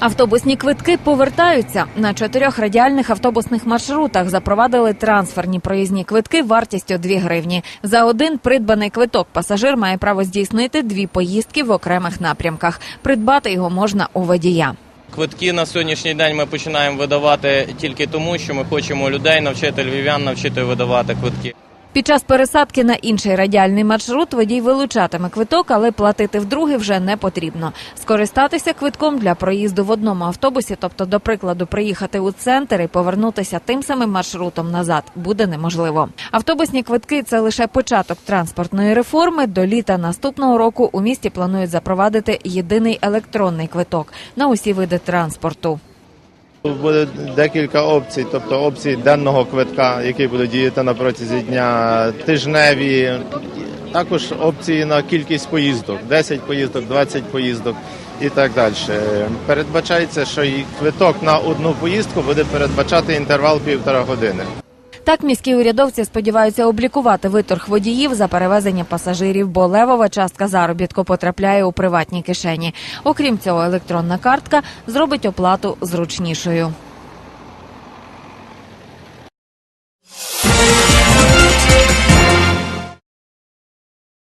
Автобусні квитки повертаються на чотирьох радіальних автобусних маршрутах. Запровадили трансферні проїзні квитки вартістю 2 гривні. За один придбаний квиток пасажир має право здійснити дві поїздки в окремих напрямках. Придбати його можна у водія. Квитки на сьогоднішній день ми починаємо видавати тільки тому, що ми хочемо людей навчити львів'ян навчити видавати квитки. Під час пересадки на інший радіальний маршрут водій вилучатиме квиток, але платити вдруге вже не потрібно. Скористатися квитком для проїзду в одному автобусі, тобто, до прикладу, приїхати у центр і повернутися тим самим маршрутом назад, буде неможливо. Автобусні квитки це лише початок транспортної реформи. До літа наступного року у місті планують запровадити єдиний електронний квиток на усі види транспорту. Буде декілька опцій, тобто опції денного квитка, який буде діяти на протязі дня, тижневі, також опції на кількість поїздок, 10 поїздок, 20 поїздок і так далі. Передбачається, що і квиток на одну поїздку буде передбачати інтервал півтора години. Так міські урядовці сподіваються облікувати виторг водіїв за перевезення пасажирів, бо левова частка заробітку потрапляє у приватні кишені. Окрім цього, електронна картка зробить оплату зручнішою.